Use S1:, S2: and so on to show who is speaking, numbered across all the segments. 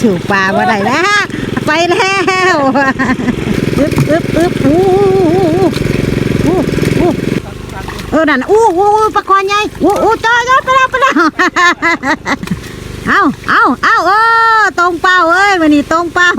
S1: สูบปลาบ่ได้แล้วไปแล้วอึ๊บอึ๊บอึ๊บอู้อู้อู้เออนั่นอู้อู้อู้ปลาคอนใหญ่อู้อู้จอยจอยไปแล้วไปแล้วเอาเอาเอาเออตรงเป้าเอ้ยวันนี้ตรงเป้า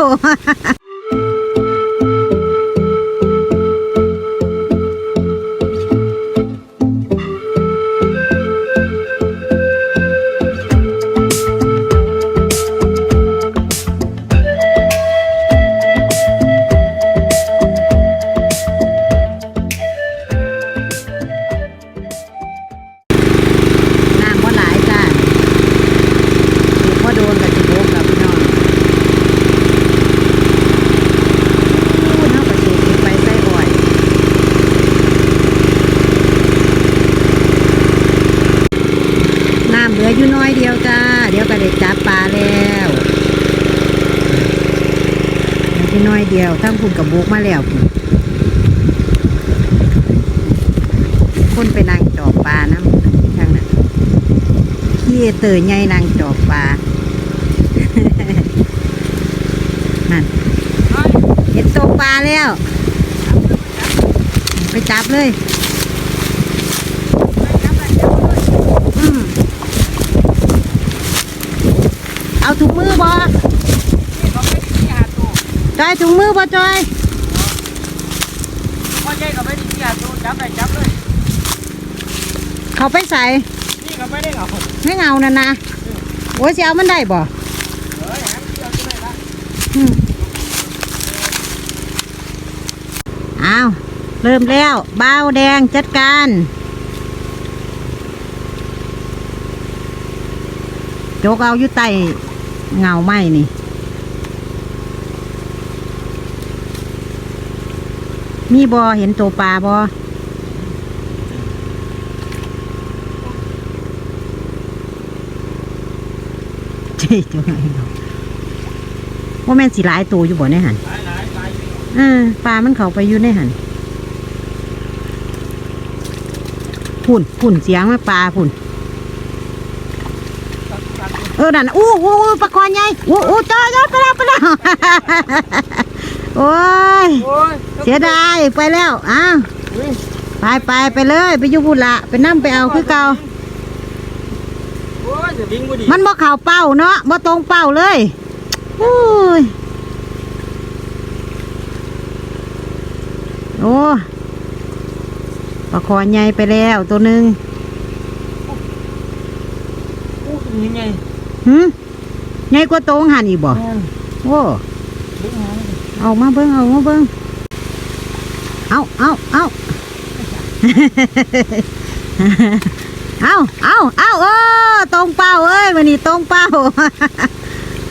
S1: อยู่น้อยเดียวจ้า เดี๋ยวก็ได้จับปลาแล้วอยู่น้อยเดียวทั้งพุ่นกับบุกมาแล้วพุ่นคนไปนั่งจอบปลาน้ำทางนั้นขี้เตยใหญ่นั่งจอบปลานั่นเห็นตวปลาแล้ว ไปจับเลย อืมเอาถุงมือ บอจอยถุงมือบอจอย
S2: พ่อใหญ่ก็ไม่ได้ที่หาตัวจับได้จับเลย
S1: เขาไปใส่
S2: นี่ก็ไม่ได้เหงา
S1: ไม่เงานั่นนะโอ้ยสิเอามันได้บ่
S2: เฮ้ยหาเที่ยวที่ไหนละ
S1: อืมเอาเริ่มแล้วบ้าวแดงจัดการโจกเอาอยู่ใต้ เงาไหมนี่ มีบอเห็นตัวปลาบอเจ๊จังไงเนาะว่าแม่นสิหลายตัวอยู่บ่ในหัน
S2: หลายหลายหลาย
S1: เออปลามันเข้าไปอยู่ในหันพุ่นพุ่นเสียงมาปลาพุ่น เออนั่นน่ะอู้อู้อู้ปลาคอนใหญ่อู้อู้จอยจอยไปแล้วไปแล้วโอ้ย
S2: โอ้ย
S1: เสียดายไปแล้วอ้าวไปไปไปเลยไปอยู่พุ่นละไปนั่ไปเอาคือเก่า
S2: โอ้ยจะวิ่งบ่ดี
S1: มันบ่เข่าเป้าเนาะบ่ตรงเป้าเลยอุ้ยโอ้ปลาคอใหญ่ไปแล้วตัวหนึ่ง
S2: โอ้ยยังไง
S1: หืมใหญ่กว่าโตงหันอีกบ่
S2: แม่น
S1: โอ้
S2: ดึงหาง
S1: เอามาเบิ้งเอามาเบิ้งเอาเอาเอาเอาเอาเอาเออตรงเป้าเอ้ยวันนี้ตรงเป้า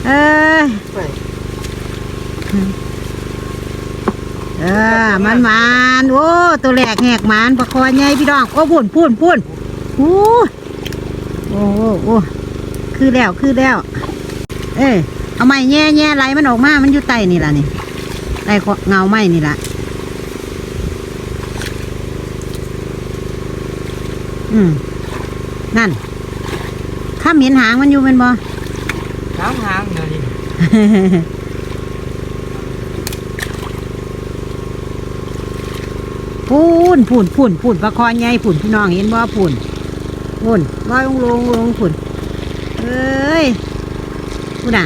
S1: เออ
S2: ไป
S1: เออมันมันโอ้ตัวแหลกแหกมันประคอใหญ่พี่น้องโอ้พุ่นพุ่นพุ่นโอ้โอ้โอ้โอ้ คือแล้วคือแล้ว เอ้ยเอาไม้แง่แง่ไหลมันออกมามันอยู่ใต้นี่ล่ะนี่ใต้เงาไม้นี่ล่ะอืมนั่นข้ามเห็นหางมันอยู่เป็นบ่
S2: หางหางเดี๋ยวนี้
S1: พูนพูนพูนพูนประคอใหญ่พูนพี่น้องเห็นบ่พูนพูนลอยลงลงลงพูนเอ้ยพูนอะ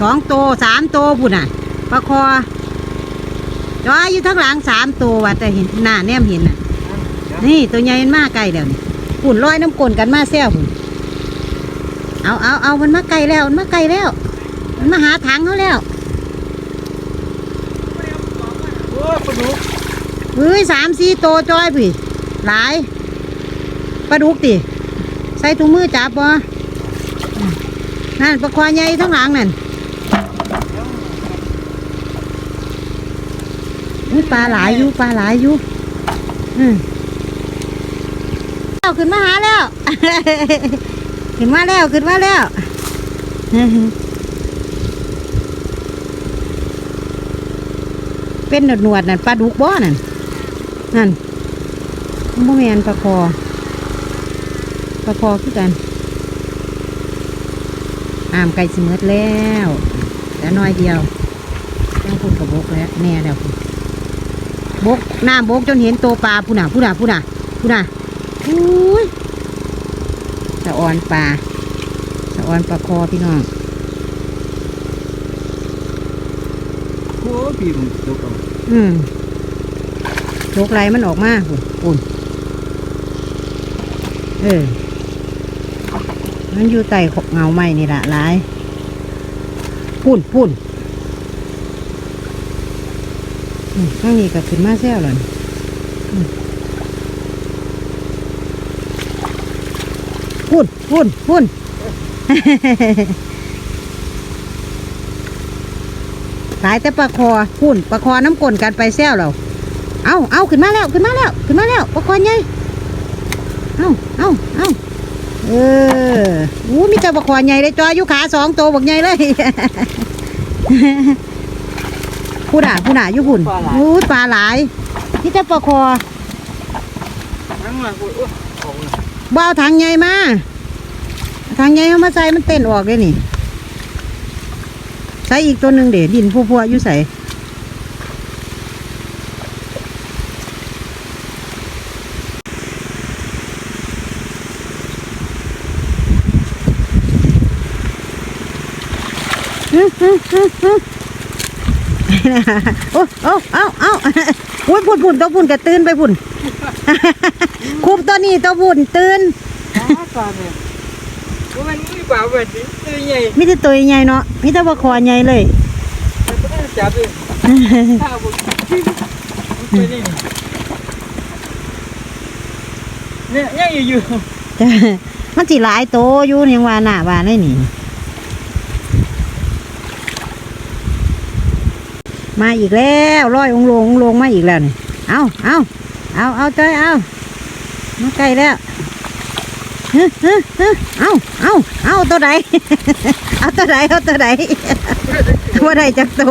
S1: สองโตสามโตพูนอะประคอจอยอยู่ทั้งหลังสามโตว่ะแต่เห็นหน้าแนมเห็นน่ะ นี่ตัวใหญ่มันมาไกลแล้วนี่พูนลอยน้ำกลนกันมาแซวพูนเอาเอาเอามันมาไกลแล้วมันมาไกลแล้ว มันมาหาถังเขาแล้ว
S2: โอ้ยปลาดุก
S1: เฮ้ยสามสี่โตวจอยพี่หลายปลาดุกติ ใส่ถุงมือจับบ่นั่นปลาควายใหญ่ทั้งหลังนั่นอุ๊ยปลาหลายอยู่ปลาหลายอยู่อืมเอาขึ้นมาหาแล้ว ขึ้นมาแล้วขึ้นมาแล้วเป็นหนวดหนวดนั่นปลาดุกบ่นั่นนั่นบ่แม่นปลาคอ ปลาคอคือกันน้ำไก่สิเมดแล้วแต่น้อยเดียวต้องพูดกับบกแล้วแน่แล้วพุ่นบกน้ำบกจนเห็นตัวปลาผู้น่ะผู้น่ะผู้น่ะผู้น่ะอุ้ยสะออนปลาสะออนปลาคอพี่น้อง
S2: โอ้พี่ผมตกเอา
S1: อืมโลกไรมันออกมาปุ่นปุ่นเออ มันอยู่ใต้เงาไม้นี่ละหลายปุ่นปุ่นอืมข้างนี้ก็ขึ้นมาแซวเลยอืมปุ่นปุ่นปุ่นหลายแต่ปลาคอพุ่นปลาคอน้ำกลนกันไปแซวเรา เอาเอาขึ้นมาแล้ว ขึ้นมาแล้ว ขึ้นมาแล้วปลาคอใหญ่เอาเอาเอาเอ ออู้มีแต่ปลาคอใหญ่เลยจอยอยู่ขาสองตัวบักใหญ่เลยพูดอะพูดอะอยู่หุ่นอู้ปลาหลายนี่แต่ปลาคอ
S2: ทั้งมาโอ้ยโอ้ยออกเลย
S1: บ่เอาถังใหญ่มาถังใหญ่เอามาใส่มันเต้นออกเลยนี่ ใส่อีกตัวหนึ่งเดี๋ยวดินพัวๆอยู่ใส่ โอ้โอ้เอาเอาโอ้ยพุ่นพุ่นตัวพุ่นกระตื่นไปพุ่นคุบตัวนี้ตัวพุ่นตื่น
S2: ปลาปลาเนี่ยว่ามันมีปลาแบบนี้ตัวใหญ่
S1: มีแต่ตัวใหญ่เนาะมีแต่ว่าคอใหญ่เลย
S2: แต่ก็ต้องจับเลยข้าวบุกไปนี่เนี่ยยังอยู่อยู่
S1: จ้ะมันสิหลายโตอยู่ยังว่าหน้าว่าได้นี่ มาอีกแล้วร้อยองลงองลงมาอีกแล้วนี่เอาเอาเอาเอาจอยเอามาใกล้แล้วฮึฮึฮึเอาเอาเอาตัวใดเอาตัวใดเอาตัวใดว่าได้จักโต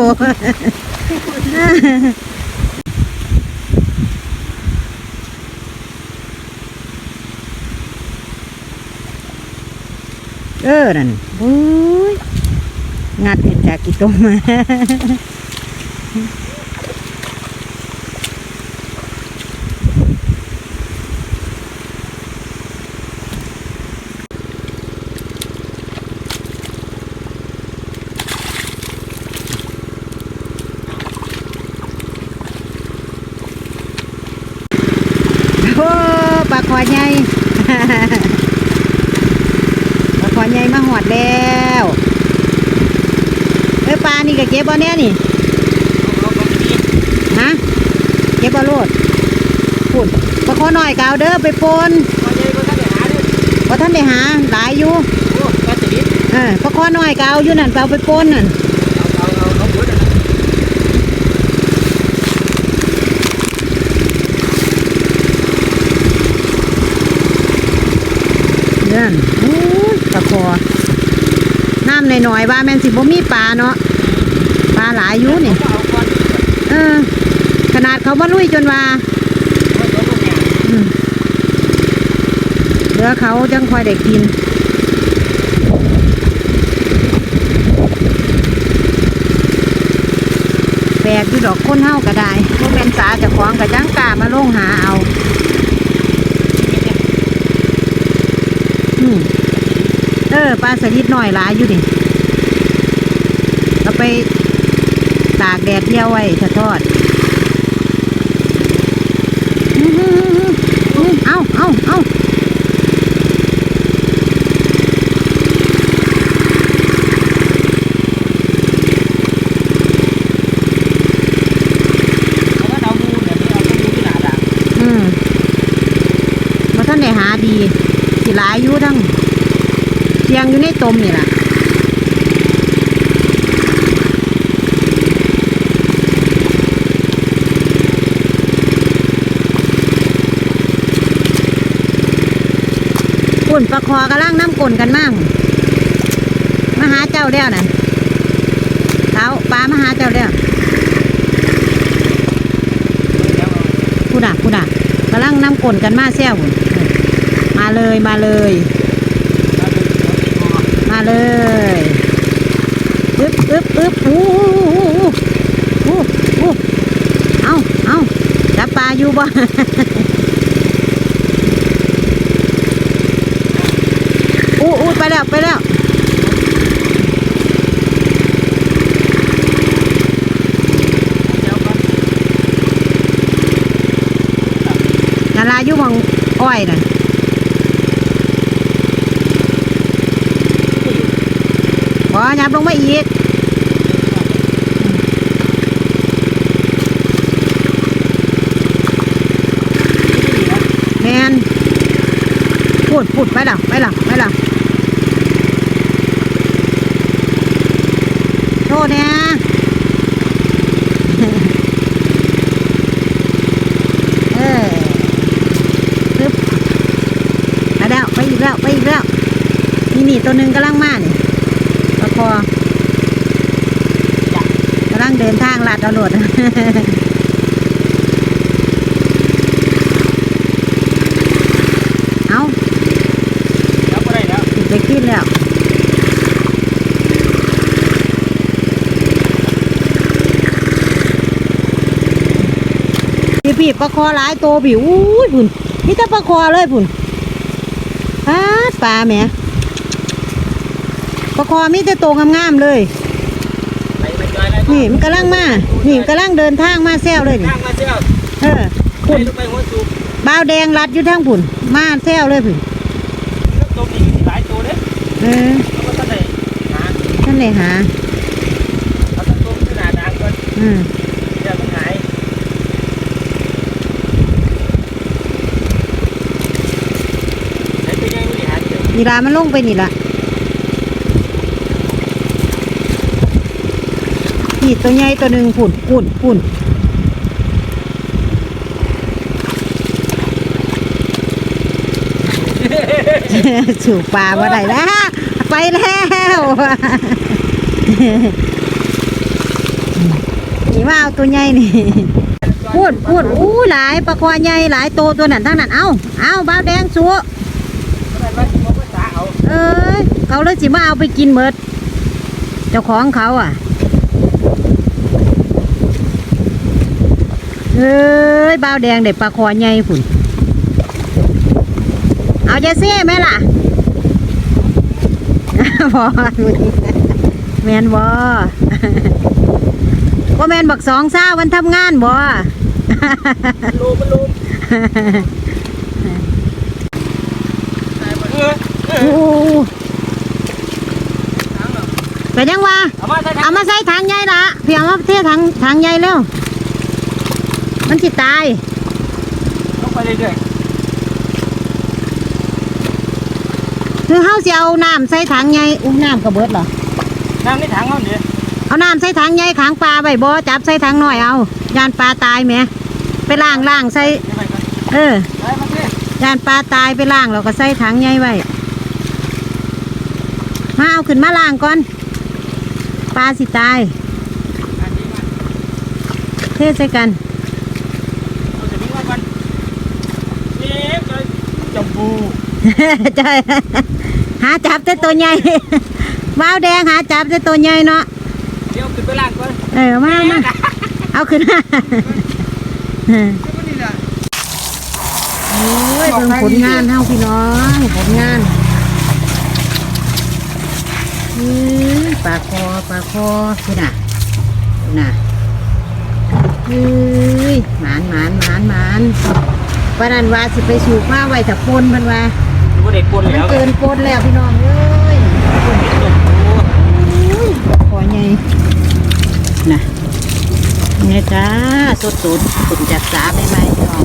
S1: เออนั่นโอ้ยงัดขึ้นจากกี่ต้มมา ปลาคอใหญ่ปลาคอใหญ่มาหอดแล้ว เอ้ยปลานี่ก็เก็บบ่แน่นี่
S2: เอาบางที
S1: ฮะ เก็บบ่โลดพูดปลาคอหน่อยกเอาเด้อไปปน
S2: พอใจก็ต้องไปหาด้
S1: พอท่านได้หาหลายอยู่
S2: โอ้ปลาสลิด
S1: เออปลาคอหน่อยกเอาอยู่นั่นไปเอาไปปนนั่น
S2: เอาเอาเอาเอาหมดเลย
S1: เนื่อนโอ้ปลาคอน้ำหน่อยๆว่าแม่นสิบ่มีปลาเนาะปลาหลายอยู่นี่
S2: เออ
S1: ขนาดเขามาลุยจนว่า
S2: เอาเอาเอา
S1: อืมเหลือเขาจังคอยได้กินแปลกอยู่ดอกคนเฮาก็ได้พวกแม่นสาจะคล้องกับจังกามาลงหาเอาอเออปลาสลิดหน่อยหลายอยู่ดิเอาไปตากแดดเดียวไว้ถ้าทอด อะอืมมาท่านได้หาดี สิหลายอยู่ทั้งเชียงอยู่ในตมนี่แหละปุ่ นปลาคอกระล่างน้ำกลนกันมากมาหาเจ้าแล้วนั่นเท้าปลามาหาเจ้าแล้วพูดอะพูดอะกระล่างน้ำกลนกันมาแซวพุ่นมาเลยมาเลย มาเลยปึ๊บอู้อู้อู้อู้เอาเอาจับปลาอยู่บ่ อู้อู้ ไปแล้วไปแล้ว
S2: เดี๋ยวก่อนา
S1: ลาอยู่หมองอ้อยน่ะขอยับลงมาอีกแมนพูดพูดไปแล้วไปแล้วไปแล้ว โทษเนี่ยเออปึ๊บไปแล้วไปอีกแล้วไปอีกแล้วนี่นี่ตัวหนึ่งกำลังมานี่ประคอกำลังเดินทางลัดเอาโหลดเอา
S2: เดี๋ยวก็ได้แล้ว
S1: ไปขึ้นแล้ว พี่พี่ปลาคอหลายตัวผิวอุ้ยผุนนี่ถ้าปลาคอเลยผุนปลาดปลาแหมปลาคอมีแต่โตวงามๆเลย
S2: ไปไปจอยอะไร
S1: นี่มันกำลังมานี่มันกำลังเดินทางมาแซวเลยนี่
S2: ทางมาเที่ยว
S1: เออ
S2: ไปลงไปหัวสูบ
S1: บ้าวแดงรัดอยู่ทางผุนมาแซวเลยผุน
S2: แล้วตัวนี้หลายตัวเด้
S1: เออ
S2: แล้วก็ท่านไหนหา
S1: ท่านเลยหา
S2: เอาตัวตัวขึ้นหน้าด่างก่อน
S1: อืม
S2: เดี๋ยวมันหายไหนเป็นยังไม่ได้หาเจอ
S1: นี่ละมันลงไปนี่ละนี่ตัวใหญ่ตัวหนึ่งผุนผุนผุนสู่ปลาบ่ได้แล้วไปแล้วนี่ว่าเอาตัวใหญ่นี่พูดพูดอู้หลายปลาคอใหญ่หลายโตวตัวนั้นทั้งนั้น เอ้าเอ้าบ้าวแดงสัว
S2: เอา
S1: เอ้ยเขาเลยสิมาเอาไปกินเมดเจ้าของเขาอะเอ้ยบ้าวแดงเด็ดปลาคอใหญ่ผุนเอาเจเซ่ไหมล่ะบอแมนบอว่าแมนบักสองเศร้าวันทำงานบอ
S2: มันลูมมันลูมเออเอ
S1: โอ้
S2: อ
S1: ไปยังวะ
S2: เอามาใส่ถั
S1: เอา
S2: ง
S1: มาใส่ถังใหญ่ละพี่เอามาเทถังถังใหญ่เร็วมันสิตาย
S2: ลงไปเรื่อย
S1: คือเฮาสิเอาน้ำใส่ถังใหญ่อุ้น้ำกระเบิดเหรอ
S2: ๆน้ำในถังเขาเนี่ย
S1: เอาน้ำใส่ถังใหญ่ขังปลาไว้บ่จับใส่ถังหน่อยเอายานปลาตายแหมไปล้างล้างใส่
S2: เดี๋ยวไปก่อน
S1: เออ
S2: ไปมาสิ
S1: ยานปลาตายไปล้างแล้วก็ใส่ถังใหญ่ไว้ มาเอาขึ้นมาล้างก่อน ปลาสิตาย
S2: อันนี้มา
S1: เทใส่กัน
S2: เอาจะมีมาก่อนเอ๊ะจะจมพู
S1: ใช่หาจับแต่ตัวใหญ่ว้าวแดงหาจับแต่ตัวใหญ่เนาะ
S2: เดี๋ยวขึ้นไปล้างก่อน
S1: เออมามาเอาขึ้นมา
S2: นี่แหละ
S1: โอ้ยเบิ่งผลงานเฮาพี่น้องผลงาน อือปลาคอปลาคอพี่น่ะพี่น่ะเฮ้ยหมานหมานหมานหมานวันนั้นว่าสิไปสูบผ้าไว้ถ้าปนมันว่า
S2: ดูว่าเด็กปน
S1: มัน
S2: แล้ว
S1: เกินปนแล้วพี่น้องเอ้ยอุ้ยขอใหญ่นะเนี่ยจ้าสดๆสุดจากสาไม่ไหมพี่น้อง